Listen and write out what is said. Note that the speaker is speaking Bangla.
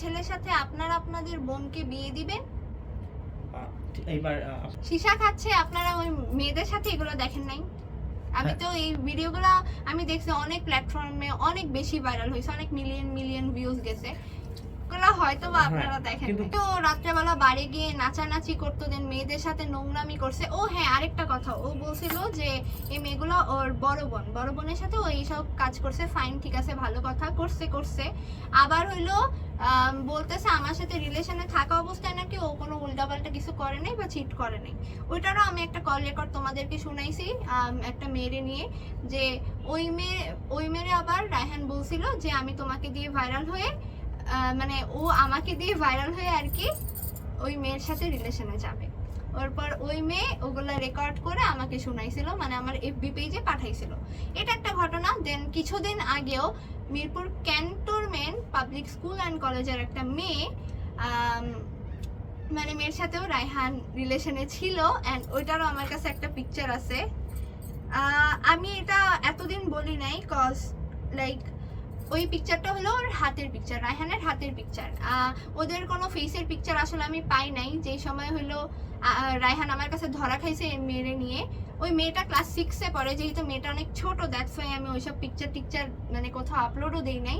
ছেলের সাথে আপনার আপনাদের বোনকে বিয়ে দিবেন? এইবার সীসা খাচ্ছে আপনারা ওই মেয়েদের সাথে এগুলো দেখেন নাই? আমি হ্যাঁ। তো এই ভিডিওগুলো আমি দেখছি অনেক প্ল্যাটফর্মে অনেক বেশি ভাইরাল হয়েছে অনেক মিলিয়ন মিলিয়ন ভিউজ গেছে। ওগুলো হয়তো বা হ্যাঁ, আপনারা দেখেন। তো রাত্রেবেলা বাড়ি গিয়ে নাচানাচি করতো দেন মেয়েদের সাথে নোংরামি করছে। ও হ্যাঁ আরেকটা কথা ও বলছিল যে এই মেয়েগুলো ওর বড় বোন বড় বোনের সাথে ও এইসব কাজ করছে ফাইন ঠিক আছে ভালো কথা করছে করছে। আবার হইল বলতেছে আমার সাথে রিলেশনে থাকা অবস্থায় নাকি ও কোনো উল্টাপাল্টা কিছু করে নাই বা চিট করে নাই। ওইটারও আমি একটা কল রেকর্ড তোমাদেরকে শুনাইছি একটা মেয়েরে নিয়ে যে ওই মেয়ে ওই মেয়েরে আবার রায়হান বলছিল যে আমি তোমাকে দিয়ে ভাইরাল হয়ে মানে ও আমাকে দিয়ে ভাইরাল হয়ে আর কি ওই মেয়ের সাথে রিলেশনে যাবে। ওরপর ওই মেয়ে ওগুলা রেকর্ড করে আমাকে শোনাইছিল মানে আমার এফবি পেজে পাঠাইছিল। এটা একটা ঘটনা দেন কিছুদিন আগেও Mirpur cantonment public school and কলেজের একটা মেয়ে মানে মেয়ের সাথেও রায়হান রিলেশনে ছিল অ্যান্ড ওইটারও আমার কাছে একটা পিকচার আছে। আমি এটা এতদিন বলি নাই কজ লাইক ওই পিকচারটা হলো ওর হাতের পিকচার রায়হানের হাতের পিকচার ওদের কোনো ফেসের পিকচার আসলে আমি পাই নাই। যে সময় হলো রায়হান আমার কাছে ধরা খাইছে মেরে নিয়ে। ওই মেয়েটা ক্লাস সিক্সে পড়ে, যেহেতু মেয়েটা অনেক ছোট দ্যাটস ওয়াই আমি ওইসব পিকচার টিকচার মানে কোথাও আপলোডও দিই নাই।